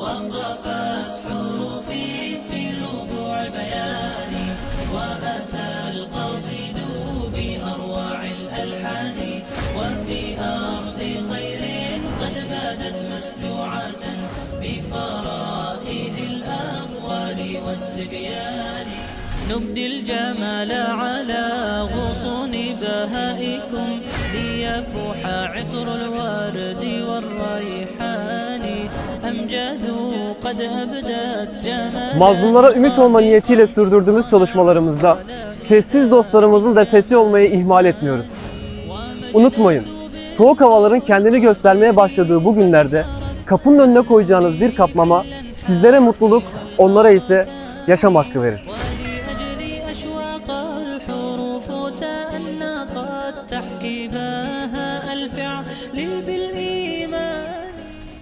وقفت حروفي في ربوع بياني وأتى القصيد بأروع الألحان وفي أرض خير قد بادت مسجوعة بفرائد الأقوال والتبيان. نبدي الجمال على غصون بهائكم ليفوح عطر الورد Mazlumlara ümit olma niyetiyle sürdürdüğümüz çalışmalarımızda sessiz dostlarımızın da sesi olmayı ihmal etmiyoruz. Unutmayın, soğuk havaların kendini göstermeye başladığı bu günlerde kapının önüne koyacağınız bir kapmama sizlere mutluluk, onlara ise yaşam hakkı verir. لبال